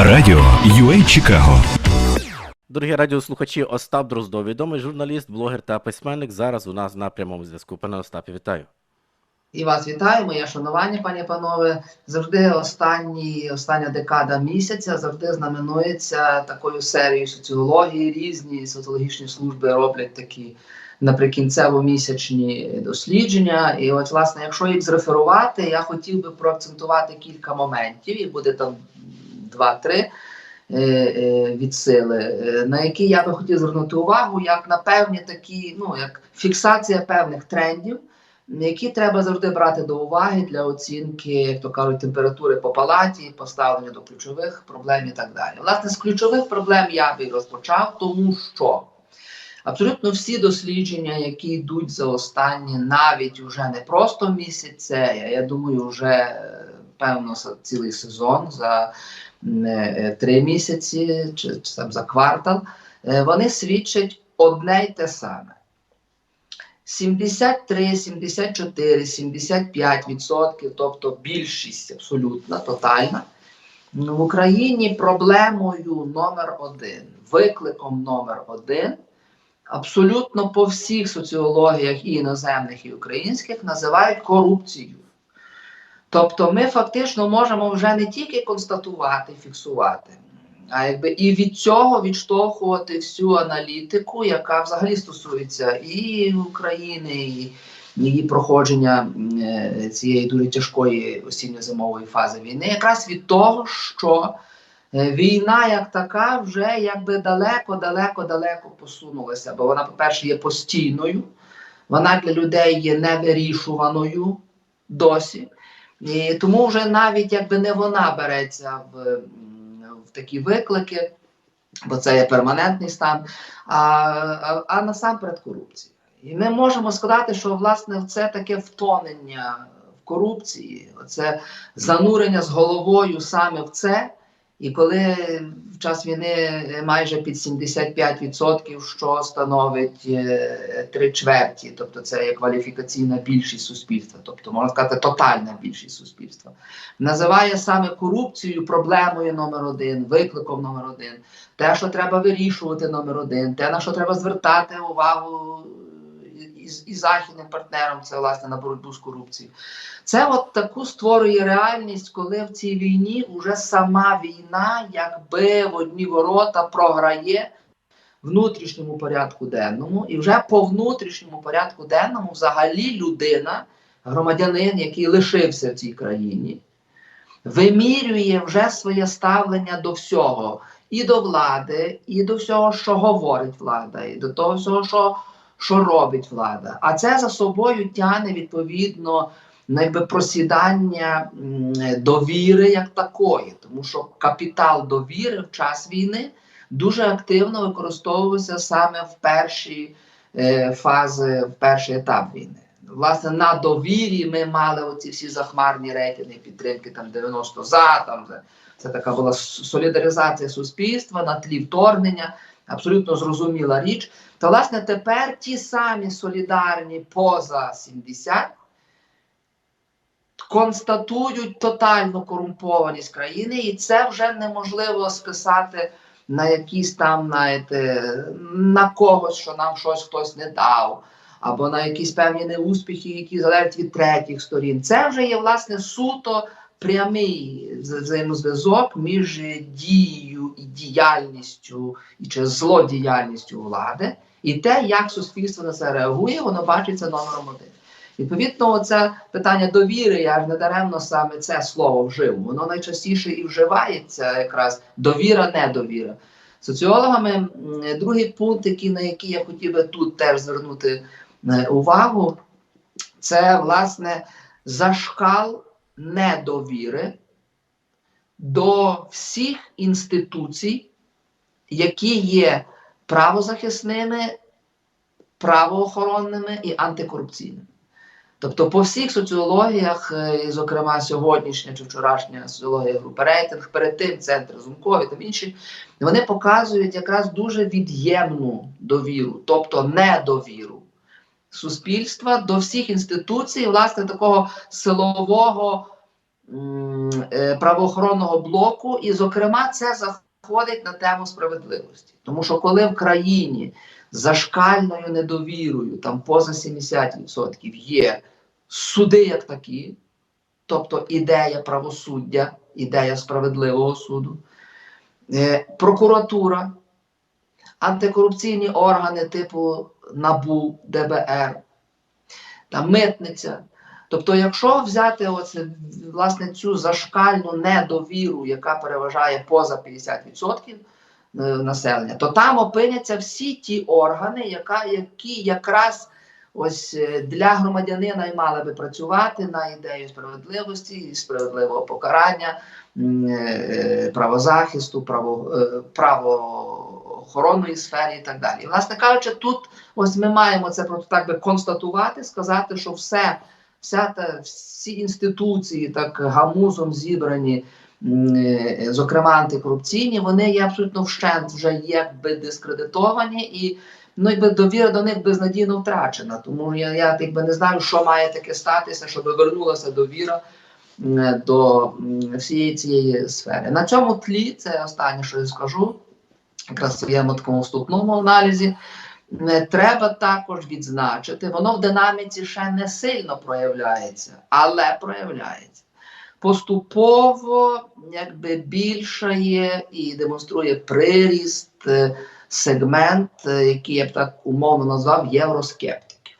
Радіо UA Чикаго. Дорогі радіослухачі, Остап Дроздов, відомий журналіст, блогер та письменник. Зараз у нас на прямому зв'язку. Пане Остапі, вітаю. І вас вітаю, моє шанування, пані панове. Завжди останні, остання декада місяця завжди знаменується такою серією соціології. Різні соціологічні служби роблять такі наприкінцево-місячні дослідження. І от, власне, якщо їх зреферувати, я хотів би проакцентувати кілька моментів, і буде там два-три. е, е, Від сили, е, на які я би хотів звернути увагу, як на певні такі, ну як фіксація певних трендів, які треба завжди брати до уваги для оцінки, як то кажуть, температури по палаті, поставлення до ключових проблем і так далі. Власне, з ключових проблем я би розпочав, тому що абсолютно всі дослідження, які йдуть за останні, навіть вже не просто місяць, а я думаю, вже певно цілий сезон, за три місяці чи, чи там за квартал, е, вони свідчать одне й те саме. 73, 74, 75 відсотків, тобто більшість абсолютна, тотальна. Ну, В Україні проблемою номер один, викликом номер один, абсолютно по всіх соціологіях і іноземних, і українських називають корупцію. Тобто ми фактично можемо вже не тільки констатувати, фіксувати, а якби і від цього відштовхувати всю аналітику, яка взагалі стосується і України, і її проходження е, цієї дуже тяжкої осінньо-зимової фази війни, якраз від того, що е, війна як така вже якби далеко, далеко, далеко посунулася, бо вона, по-перше, є постійною, вона для людей є невирішуваною досі. І тому вже навіть якби не вона береться в, в такі виклики, бо це є перманентний стан, а, а, а насамперед корупція. І ми можемо сказати, що власне це таке втонення в корупції, це занурення з головою саме в це. І коли в час війни майже під 75%, що становить е, три чверті, тобто це є кваліфікаційна більшість суспільства, тобто можна сказати, тотальна більшість суспільства, називає саме корупцію проблемою номер один, викликом номер один, те, що треба вирішувати номер один, те, на що треба звертати увагу і, і західним партнерам, це власне на боротьбу з корупцією. Це от таку створює реальність, коли в цій війні вже сама війна, якби в одні ворота програє внутрішньому порядку денному, і вже по внутрішньому порядку денному взагалі людина, громадянин, який лишився в цій країні, вимірює вже своє ставлення до всього, і до влади, і до всього, що говорить влада, і до того всього, що, що робить влада. А це за собою тягне відповідно ну, просідання довіри як такої, тому що капітал довіри в час війни дуже активно використовувався саме в перші е, фази, в перший етап війни. Власне, на довірі ми мали оці всі захмарні рейтинги підтримки, там 90 за, там це така була солідаризація суспільства на тлі вторгнення, абсолютно зрозуміла річ. То, власне, тепер ті самі солідарні поза 70 констатують тотальну корумпованість країни, і це вже неможливо списати на якісь там, знаєте, на когось, що нам щось хтось не дав, або на якісь певні неуспіхи, які залежать від третіх сторін. Це вже є власне суто прямий взаємозв'язок між дією і діяльністю і чи злодіяльністю влади, і те, як суспільство на це реагує, воно бачиться номером один. Відповідно, це питання довіри, я ж не даремно саме це слово вжив. Воно найчастіше і вживається якраз довіра, недовіра. Соціологами другий пункт, який, на який я хотів би тут теж звернути е, увагу, це власне зашкал недовіри до всіх інституцій, які є правозахисними, правоохоронними і антикорупційними. Тобто по всіх соціологіях, е, і, зокрема сьогоднішня чи вчорашня соціологія групи рейтинг, перед тим центр Зумкові та інші, вони показують якраз дуже від'ємну довіру, тобто недовіру суспільства до всіх інституцій, власне, такого силового е, правоохоронного блоку, і, зокрема, це заходить на тему справедливості. Тому що коли в країні зашкальною недовірою, там поза 70% є суди як такі, тобто ідея правосуддя, ідея справедливого суду, е, прокуратура, антикорупційні органи типу НАБУ, ДБР, там митниця. Тобто, якщо взяти оце, власне цю зашкальну недовіру, яка переважає поза 50% е, населення, то там опиняться всі ті органи, яка, які якраз ось е, для громадянина й мали би працювати на ідею справедливості, і справедливого покарання, е, правозахисту, право, е, правоохоронної сфері і так далі. Власне кажучи, тут ось ми маємо це просто так би констатувати, сказати, що все, вся та, всі інституції так гамузом зібрані. е, Зокрема, антикорупційні, вони є абсолютно вщент вже якби дискредитовані, і ну, якби довіра до них безнадійно втрачена. Тому я, я якби не знаю, що має таке статися, щоб вернулася довіра до всієї цієї сфери. На цьому тлі це останнє, що я скажу, якраз в своєму такому вступному аналізі. Не треба також відзначити, воно в динаміці ще не сильно проявляється, але проявляється. Поступово якби більшає і демонструє приріст е, сегмент, е, який я б так умовно назвав євроскептиків.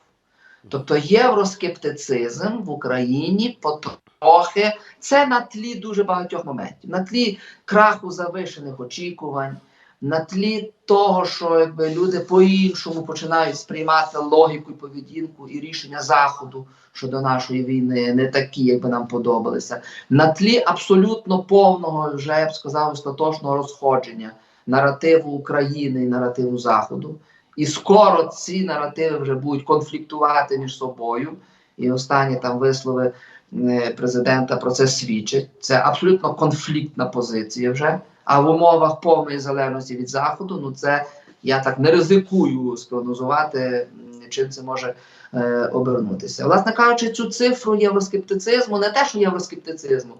Тобто євроскептицизм в Україні потрохи це на тлі дуже багатьох моментів, на тлі краху завишених очікувань, на тлі того, що якби люди по-іншому починають сприймати логіку і поведінку і рішення Заходу щодо нашої війни, не такі, як би нам подобалися, на тлі абсолютно повного, вже я б сказав, остаточного розходження наративу України і наративу Заходу. І скоро ці наративи вже будуть конфліктувати між собою. І останні там вислови е, президента про це свідчать. Це абсолютно конфліктна позиція вже. А в умовах повної залежності від заходу, ну це я так не ризикую спрогнозувати, чим це може е, обернутися. Власне кажучи, цю цифру євроскептицизму, не те, що євроскептицизму,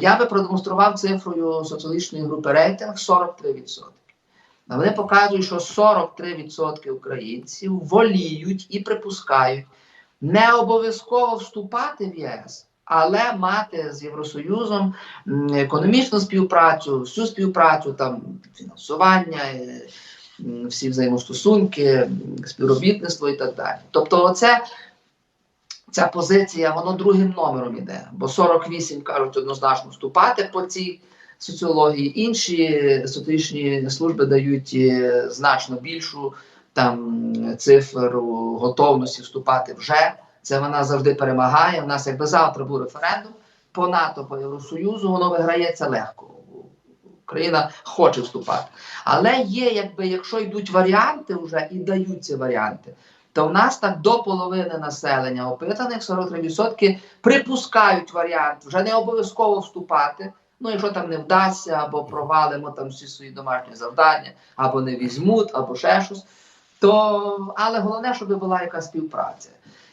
я би продемонстрував цифрою соціологічної групи рейтинг 43%. А вони показують, що 43% українців воліють і припускають не обов'язково вступати в ЄС, але мати з Євросоюзом економічну співпрацю, всю співпрацю, там фінансування, е, всі взаємостосунки, співробітництво і так далі. Тобто, оце. Ця позиція, воно другим номером іде, бо 48 кажуть однозначно вступати по цій соціології. Інші соціологічні служби дають е, значно більшу там цифру готовності вступати вже. Це вона завжди перемагає. У нас якби завтра був референдум по НАТО, по Євросоюзу, воно виграється легко. Україна хоче вступати. Але є, якби, якщо йдуть варіанти вже і даються варіанти, то в нас так до половини населення опитаних 43% припускають варіант, вже не обов'язково вступати. Ну, якщо там не вдасться, або провалимо там всі свої домашні завдання, або не візьмуть, або ще щось. То, але головне, щоб була якась співпраця.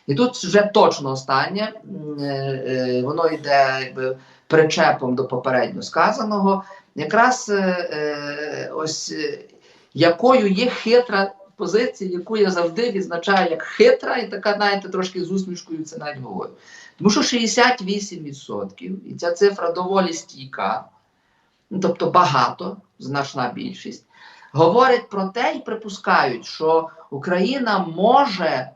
І тут вже точно останнє, е, е, воно йде якби причепом до попередньо сказаного. Якраз е, ось якою є хитра позиція, яку я завжди відзначаю як хитра, і така, знаєте, трошки з усмішкою це навіть говорю. Тому що 68%, і ця цифра доволі стійка, ну, тобто багато, значна більшість, говорять про те і припускають, що Україна може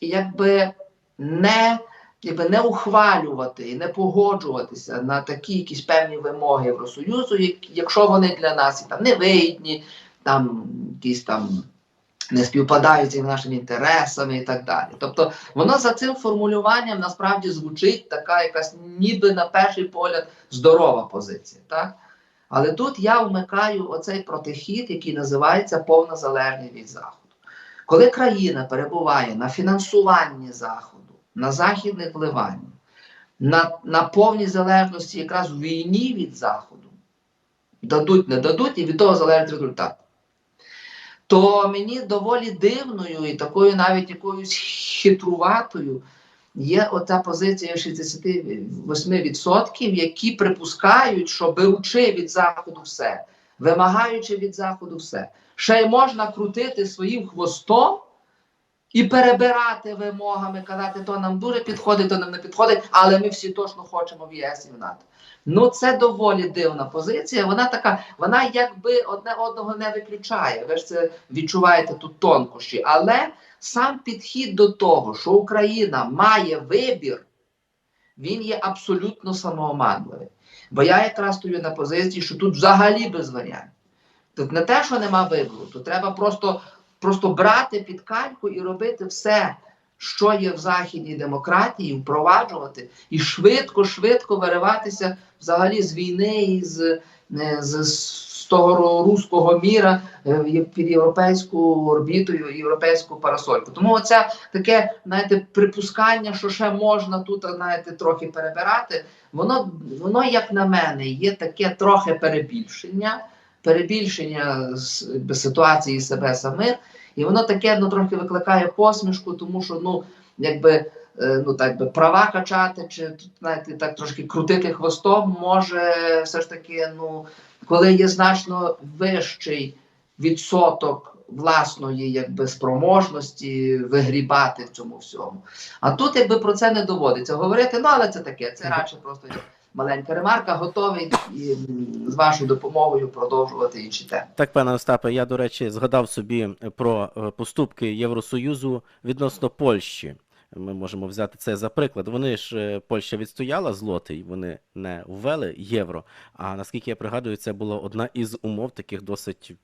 якби не, якби не ухвалювати і не погоджуватися на такі якісь певні вимоги Євросоюзу, якщо вони для нас і там невигідні, там якісь там не співпадають з нашими інтересами і так далі. Тобто воно за цим формулюванням насправді звучить така якась ніби на перший погляд здорова позиція. Так? Але тут я вмикаю оцей протихід, який називається повна залежність від Заходу. Коли країна перебуває на фінансуванні Заходу, на західних вливаннях, на, на повній залежності якраз в війні від Заходу, дадуть, не дадуть, і від того залежить результат. То мені доволі дивною і такою навіть якоюсь хитруватою є оця позиція 68%, які припускають, що беручи від заходу все, вимагаючи від заходу все, ще й можна крутити своїм хвостом і перебирати вимогами, казати, то нам дуже підходить, то нам не підходить, але ми всі точно хочемо в ЄС і в НАТО. Ну це доволі дивна позиція. Вона така, вона якби одне одного не виключає. Ви ж це відчуваєте тут тонкощі. Але сам підхід до того, що Україна має вибір, він є абсолютно самооманливий. Бо я якраз стою на позиції, що тут взагалі без варіантів. Тут не те, що нема вибору, тут треба просто, просто брати під кальку і робити все, що є в західній демократії, впроваджувати і швидко-швидко вириватися взагалі з війни і з, е, з, з того руського міра е, під європейську орбітою, європейську парасольку. Тому оце таке, знаєте, припускання, що ще можна тут, знаєте, трохи перебирати, воно, воно, як на мене, є таке трохи перебільшення, перебільшення ситуації себе самих, і воно таке ну, трохи викликає посмішку, тому що ну, якби, е, ну, так би права качати, чи знаєте, так трошки крутити хвостом, може все ж таки, ну, коли є значно вищий відсоток власної якби, спроможності вигрібати в цьому всьому. А тут якби про це не доводиться говорити, ну але це таке, це радше просто як маленька ремарка, готовий і, з вашою допомогою продовжувати інші теми. Так, пане Остапе, я, до речі, згадав собі про е, поступки Євросоюзу відносно Польщі. Ми можемо взяти це за приклад. Вони ж е, Польща відстояла злотий, вони не ввели євро. А наскільки я пригадую, це була одна із умов таких досить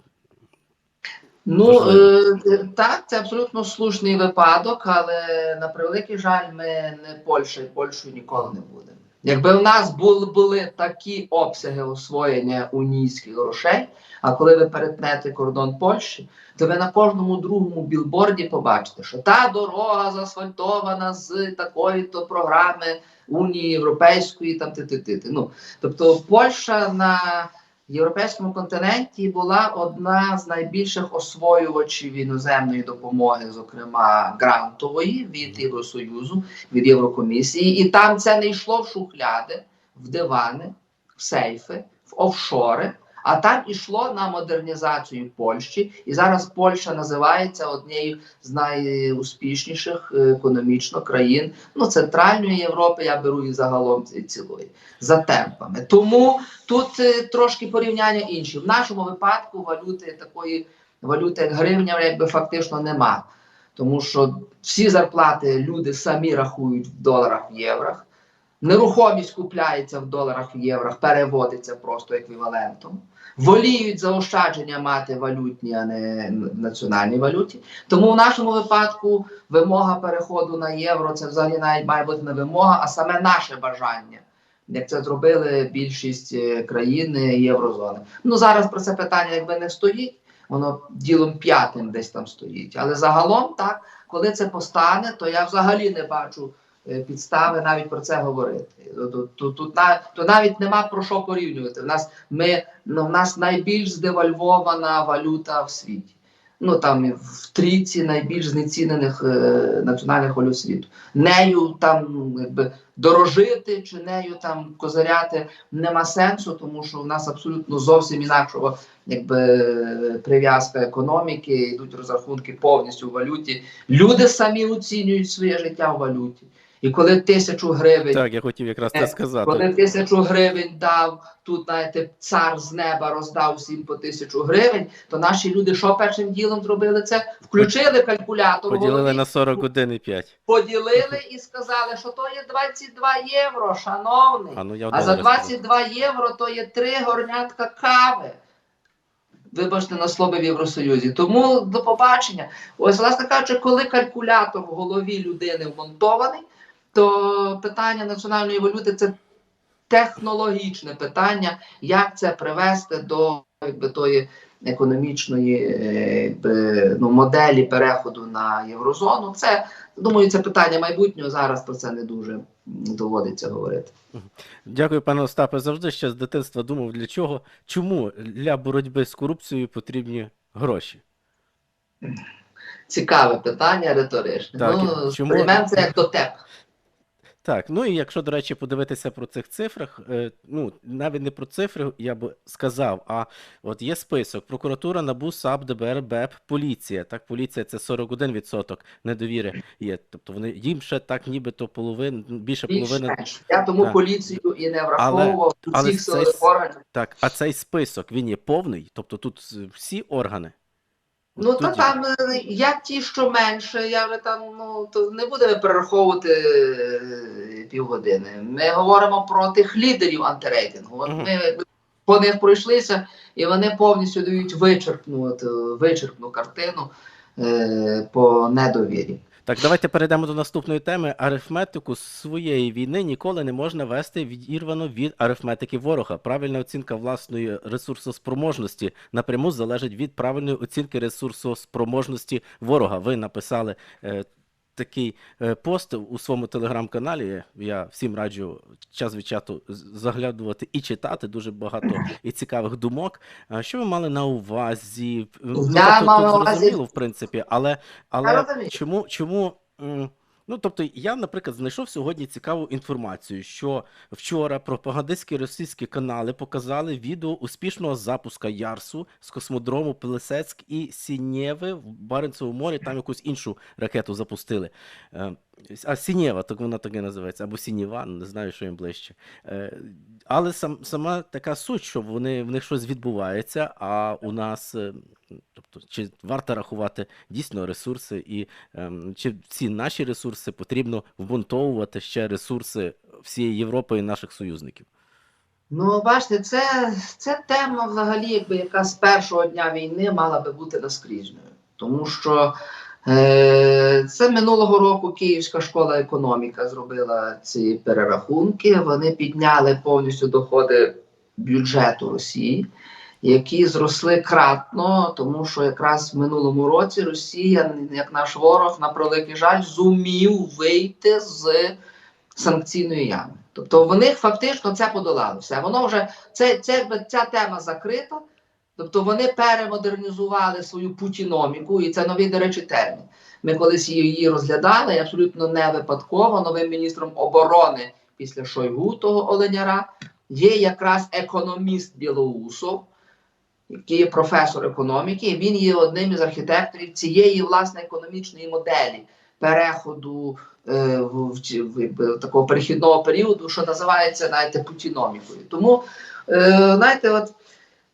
Ну е, так, це абсолютно слушний випадок, але на превеликий жаль, ми не Польща і Польщею ніколи не будемо. Якби в нас були, були такі обсяги освоєння унійських грошей, а коли ви перетнете кордон Польщі, то ви на кожному другому білборді побачите, що та дорога заасфальтована з такої-то програми Унії Європейської, там ти ти ти. Ну тобто Польща на європейському континенті була одна з найбільших освоювачів іноземної допомоги, зокрема грантової від Євросоюзу, від Єврокомісії, і там це не йшло в шухляди, в дивани, в сейфи, в офшори. А там ішло на модернізацію Польщі, і зараз Польща називається однією з найуспішніших е, економічно країн ну, Центральної Європи, я беру і загалом ці- цілої за темпами. Тому тут е, трошки порівняння інші. В нашому випадку валюти такої валюти, як гривня, якби фактично нема. Тому що всі зарплати люди самі рахують в доларах в єврах. Нерухомість купляється в доларах в єврах, переводиться просто еквівалентом. Воліють заощадження мати валютні, а не в національній валюті. Тому в нашому випадку вимога переходу на євро це взагалі навіть має бути не вимога, а саме наше бажання. Як це зробили більшість е, країн єврозони. Ну зараз про це питання якби не стоїть, воно ділом п'ятим десь там стоїть. Але загалом, так, коли це постане, то я взагалі не бачу підстави навіть про це говорити. Тут, навіть нема про що порівнювати. В нас ми ну, в нас найбільш здевальвована валюта в світі. Ну там в трійці найбільш знецінених е, національних валют світу. Нею там ну, якби дорожити чи нею там козиряти нема сенсу, тому що в нас абсолютно зовсім інакшого якби прив'язка економіки, йдуть розрахунки повністю в валюті. Люди самі оцінюють своє життя в валюті. І коли тисячу гривень так, я хотів якраз Е, це сказати. коли тисячу гривень дав, тут, знаєте, цар з неба роздав всім по тисячу гривень, то наші люди що першим ділом зробили це? Включили калькулятор, Поділили голові, на 41,5. поділили і сказали, що то є 22 євро, шановний. А ну я А за долари сказав. 22 євро то є три горнятка кави. Вибачте на слово в Євросоюзі. Тому до побачення. Ось, власне кажучи, коли калькулятор в голові людини вмонтований, то питання національної валюти це технологічне питання, як це привести до якби, тої економічної е, якби, ну, моделі переходу на єврозону. Це думаю, це питання майбутнього. Зараз про це не дуже доводиться говорити. Дякую, пане Остапе. Завжди ще з дитинства думав, для чого, чому для боротьби з корупцією потрібні гроші. Цікаве питання, риторичне. Так, ну, чому- це як дотеп. Так, ну і якщо, до речі, подивитися про цих цифрах, е, ну навіть не про цифри, я би сказав, а от є список: прокуратура, НАБУ, САП, ДБР, БЕП, поліція. Так, поліція це 41% недовіри є. Тобто вони їм ще так, нібито половин, більше половини. Я тому Так. поліцію і не враховував але всіх це силових с- органів. Так, а цей список він є повний, тобто тут всі органи. Ну, та тоді- там е, як ті, що менше, я вже там ну то не будемо перераховувати е, півгодини. Ми говоримо про тих лідерів антирейтингу. От Мгм. ми якби по них пройшлися, і вони повністю дають вичерпну, от, е, вичерпну картину е, по недовірі. Так, давайте перейдемо до наступної теми. Арифметику своєї війни ніколи не можна вести відірвано від арифметики ворога. Правильна оцінка власної ресурсоспроможності напряму залежить від правильної оцінки ресурсоспроможності ворога. Ви написали е, такий е, пост у своєму телеграм-каналі. Я всім раджу час від часу заглядувати і читати. Дуже багато і цікавих думок. Що ви мали на увазі? Ну, Я тут- зрозуміло, в принципі, але, але чому, чому Ну, тобто, я, наприклад, знайшов сьогодні цікаву інформацію, що вчора пропагандистські російські канали показали відео успішного запуска Ярсу з космодрому Пелесецьк і Сінєви в Баренцевому морі. Там якусь іншу ракету запустили. Е, А Сінєва, так вона так і називається, або Сінєва, не знаю, що їм ближче. Е, Але сам, сама така суть, що вони, в них щось відбувається, а у нас, е, тобто, чи варто рахувати дійсно ресурси, і ем, чи ці наші ресурси потрібно вбунтовувати ще ресурси всієї Європи і наших союзників? Ну, бачите, це, це тема взагалі, якби яка з першого дня війни мала би бути наскрізною. Тому що е, це минулого року Київська школа економіка зробила ці перерахунки. Вони підняли повністю доходи бюджету Росії, які зросли кратно, тому що якраз в минулому році Росія, як наш ворог, на превеликий жаль, зумів вийти з санкційної ями. Тобто вони фактично це подолали. Все воно вже це, це ця тема закрита. Тобто вони перемодернізували свою путіноміку, і це новий, до речі, термін. Ми колись її розглядали абсолютно не випадково. Новим міністром оборони після Шойгу, того Оленяра, є якраз економіст Білоусов, який є професор економіки. і Він є одним із архітекторів цієї власне економічної моделі переходу е, в, в, такого перехідного періоду, що називається знаєте, путіномікою. Тому, е, знаєте, от,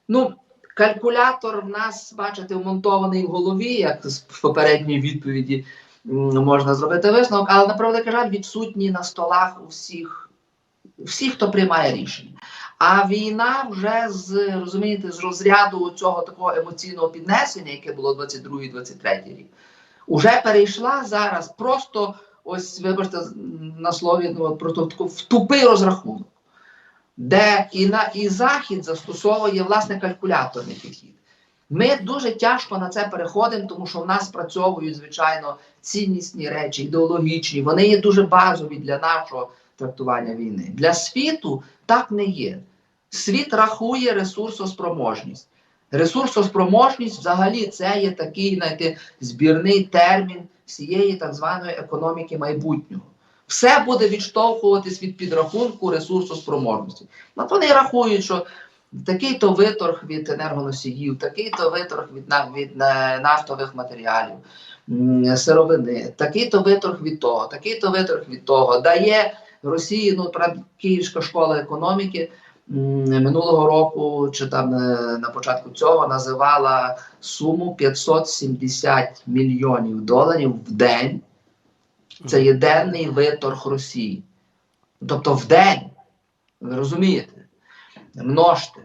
ну, калькулятор в нас, бачите, вмонтований в голові, як з попередньої відповіді можна зробити висновок, але на превеликий жаль, відсутній на столах у всіх, всіх, хто приймає рішення. А війна вже з розумієте, з розряду цього такого емоційного піднесення, яке було 22-23 рік, уже перейшла зараз просто ось, вибачте, на слові ну, от про ту- таку в тупий розрахунок, де і, на, і Захід застосовує власне калькуляторний підхід. Ми дуже тяжко на це переходимо, тому що в нас спрацьовують, звичайно, ціннісні речі, ідеологічні. Вони є дуже базові для нашого трактування війни. Для світу так не є. Світ рахує ресурсоспроможність. Ресурсоспроможність взагалі це є такий знаєте, збірний термін всієї так званої економіки майбутнього. Все буде відштовхуватись від підрахунку ресурсоспроможності. Ну, вони рахують, що такий-то виторг від енергоносіїв, такий-то виторг від, від е, нафтових матеріалів, сировини, такий-то виторг від того, такий-то виторг від того. Дає Росії, ну, правда, Київська школа економіки минулого року, чи там е, на початку цього називала суму 570 мільйонів доларів в день. Це є денний виторг Росії. Тобто в день, ви розумієте, множте.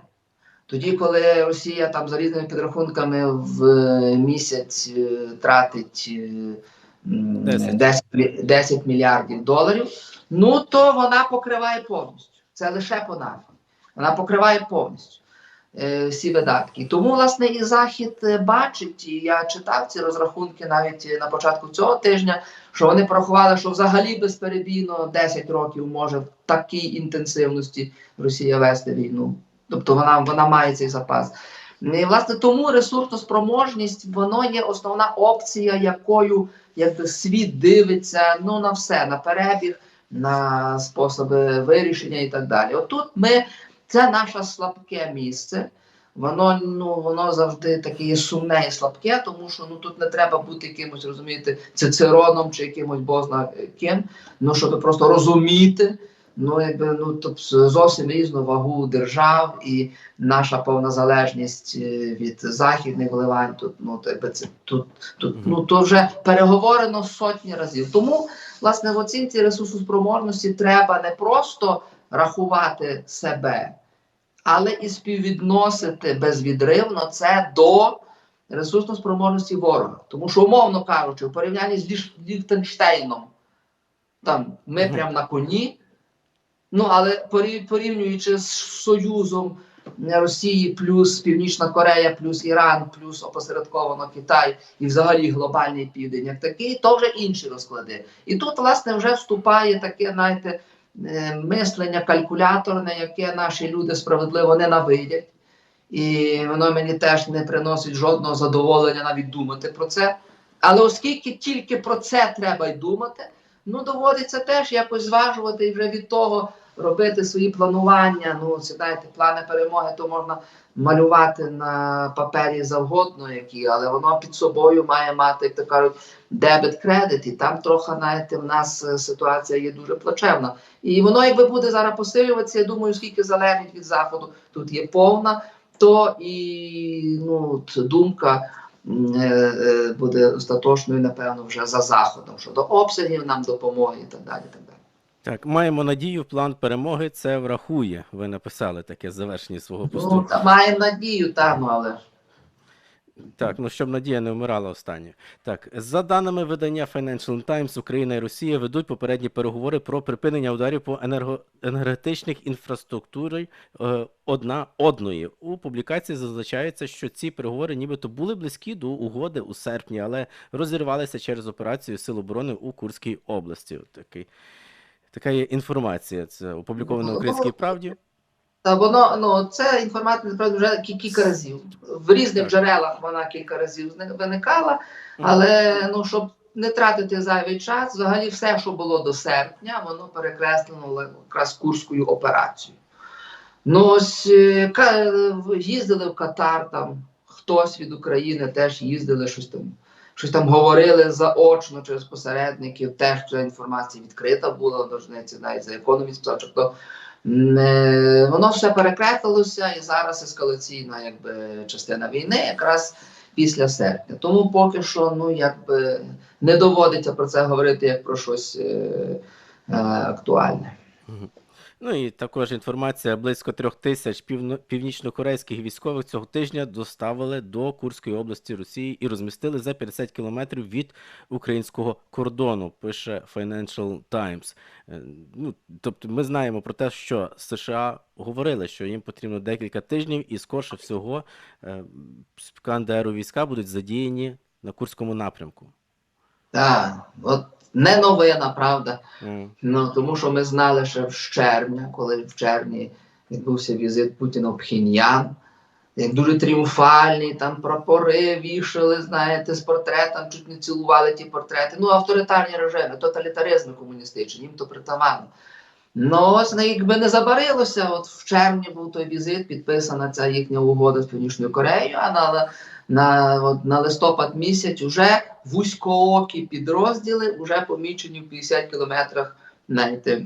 Тоді, коли Росія там за різними підрахунками в е, місяць е, тратить е, м, Десять. 10, 10 мільярдів доларів, ну то вона покриває повністю. Це лише по нафті. Вона покриває повністю е, всі видатки. Тому, власне, і Захід е, бачить, і я читав ці розрахунки навіть е, на початку цього тижня, що вони порахували, що взагалі безперебійно 10 років може в такій інтенсивності Росія вести війну. Тобто вона, вона має цей запас. І, власне, тому ресурсоспроможність воно є основна опція, якою якби світ дивиться ну на все, на перебіг на способи вирішення і так далі. Отут ми це наше слабке місце. Воно ну воно завжди таке є сумне і слабке, тому що ну тут не треба бути якимось, розумієте, цицероном чи якимось бозна ким, ну щоб просто розуміти. Ну, якби ну тут зовсім різну вагу держав і наша повна залежність е, від західних вливань. Тут ну якби це тут, тут ну то вже переговорено сотні разів. Тому власне в оцінці ресурсоспроможності треба не просто рахувати себе, але і співвідносити безвідривно це до ресурсоспроможності ворога. Тому що, умовно кажучи, в порівнянні з Ліхтенштейном, там ми Мгм. прям на коні. Ну, але порівнюючи з Союзом Росії, плюс Північна Корея, плюс Іран, плюс опосередковано Китай і взагалі глобальний південь, як такий, то вже інші розклади. І тут, власне, вже вступає таке, знаєте, е, мислення калькуляторне, яке наші люди справедливо ненавидять. І воно мені теж не приносить жодного задоволення навіть думати про це. Але оскільки тільки про це треба й думати, ну доводиться теж якось зважувати і вже від того робити свої планування. Ну, знаєте, плани перемоги, то можна малювати на папері завгодно, які, але воно під собою має мати, як то кажуть, дебет кредит. І там трохи, знаєте, в нас е, ситуація є дуже плачевна. І воно, якби буде зараз посилюватися, я думаю, скільки залежить від заходу, тут є повна, то і ну, думка. е, е, Буде остаточною, напевно, вже за заходом щодо обсягів нам допомоги і так далі. Так далі. Так, маємо надію, план перемоги це врахує. Ви написали таке завершення свого Ну, посту. та маємо надію, там, ну, але Так, ну щоб Надія не вмирала останнє. Так, за даними видання Financial Times, Україна і Росія ведуть попередні переговори про припинення ударів по енерго... енергетичних інфраструктурі е, одна одної. У публікації зазначається, що ці переговори нібито були близькі до угоди у серпні, але розірвалися через операцію Сил оборони у Курській області. Такий, така є інформація. Це опубліковано в Ну, Українській правді. Та воно ну це інформація насправді вже кілька разів. В різних Так. джерелах вона кілька разів виникала, але ну щоб не тратити зайвий час, взагалі все, що було до серпня, воно перекреслено якраз курською операцією. Ну ось е, в- їздили в Катар, там хтось від України теж їздили, щось там. Щось там говорили заочно через посередників, теж ця інформація відкрита була, дожниці навіть за економіст писав, що хто не, воно все перекреслилося, і зараз ескалаційна якби, частина війни якраз після серпня. Тому поки що ну, якби, не доводиться про це говорити як про щось е, е, актуальне. Ну і також інформація: близько трьох тисяч північнокорейських військових цього тижня доставили до Курської області Росії і розмістили за 50 кілометрів від українського кордону. Пише Financial Times. Е, Ну, тобто, ми знаємо про те, що США говорили, що їм потрібно декілька тижнів, і скорше всього е, Скандеру війська будуть задіяні на Курському напрямку. Так, от не новина, правда. Mm. Ну, тому що ми знали ще в червня, коли в червні відбувся візит Путіна в Пхіньян, як дуже тріумфальний, там прапори вішали, знаєте, з портретом, чуть не цілували ті портрети. Ну, авторитарні режими, тоталітаризми комуністичні, їм то притаманно. Ну, ось якби не забарилося, от в червні був той візит, підписана ця їхня угода з Північною Кореєю, а на, на, от, на листопад місяць уже вузькоокі підрозділи вже помічені в 50 кілометрах знаєте,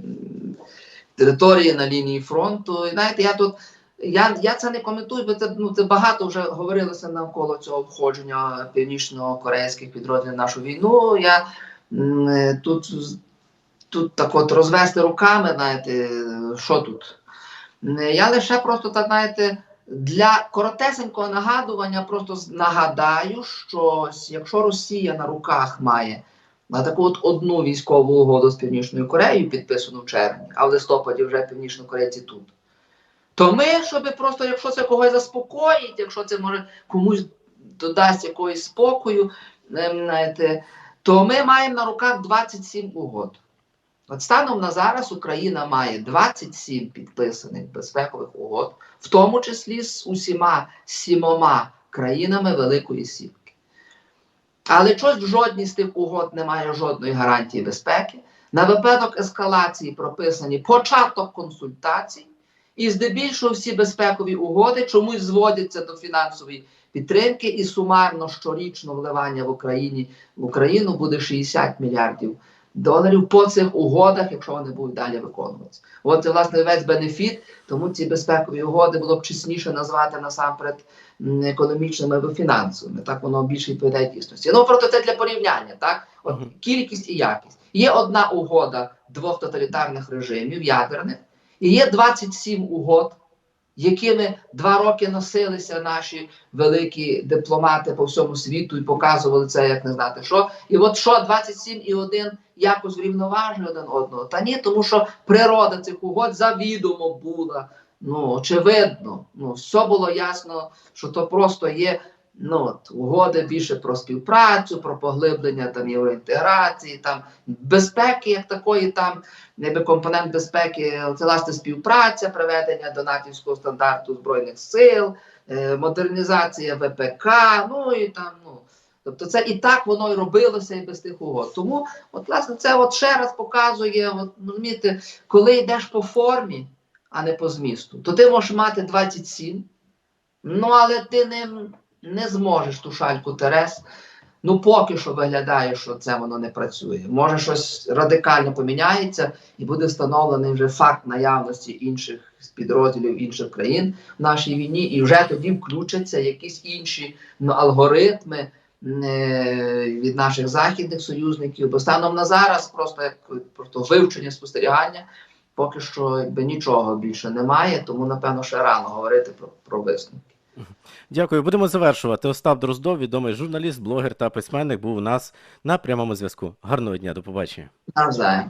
території на лінії фронту. І знаєте, я тут. Я, я це не коментую, бо це, ну, це багато вже говорилося навколо цього входження північно-корейських підрозділів в нашу війну. Я тут, тут так от розвести руками, знаєте, що тут. Я лише просто так, знаєте, для коротесенького нагадування просто нагадаю, що якщо Росія на руках має на таку от одну військову угоду з Північною Кореєю, підписану в червні, а в листопаді вже північнокорейці тут. То ми, щоб просто, якщо це когось заспокоїть, якщо це може комусь додасть якогось спокою, ем, знаєте, то ми маємо на руках 27 угод. От станом на зараз Україна має 27 підписаних безпекових угод, в тому числі з усіма сімома країнами Великої Сімки. Але щось в жодній з тих угод немає жодної гарантії безпеки. На випадок ескалації прописані початок консультацій, і здебільшого всі безпекові угоди чомусь зводяться до фінансової підтримки, і сумарно щорічно вливання в Україні в Україну буде 60 мільярдів доларів по цих угодах, якщо вони будуть далі виконуватися. От це власне весь бенефіт, тому ці безпекові угоди було б чесніше назвати насамперед економічними або фінансовими. Так воно більше відповідає дійсності. Ну просто це для порівняння, так? От кількість і якість. Є одна угода двох тоталітарних режимів ядерних, і є 27 угод, якими два роки носилися наші великі дипломати по всьому світу і показували це, як не знати що. І от що 27 і один якось врівноважили один одного. Та ні, тому що природа цих угод завідомо була. Ну, очевидно, ну все було ясно, що то просто є ну, от, угоди більше про співпрацю, про поглиблення там євроінтеграції, там безпеки, як такої, там якби компонент безпеки, це власне співпраця, приведення до натівського стандарту збройних сил, е, модернізація ВПК, ну і там. Тобто це і так воно і робилося і без тих угод. Тому, от, власне, це от ще раз показує, от, ну, розумієте, коли йдеш по формі, а не по змісту, то ти можеш мати 27, ну але ти не, не зможеш ту шальку Терес. Ну, поки що виглядає, що це воно не працює. Може, щось радикально поміняється, і буде встановлений вже факт наявності інших підрозділів інших країн в нашій війні, і вже тоді включаться якісь інші ну, алгоритми від наших західних союзників. Бо станом на зараз, просто як просто вивчення спостерігання, поки що якби нічого більше немає, тому напевно ще рано говорити про, про висновки. Дякую. Будемо завершувати. Остап Дроздов, відомий журналіст, блогер та письменник, був у нас на прямому зв'язку. Гарного дня, до побачення. Навзаєм.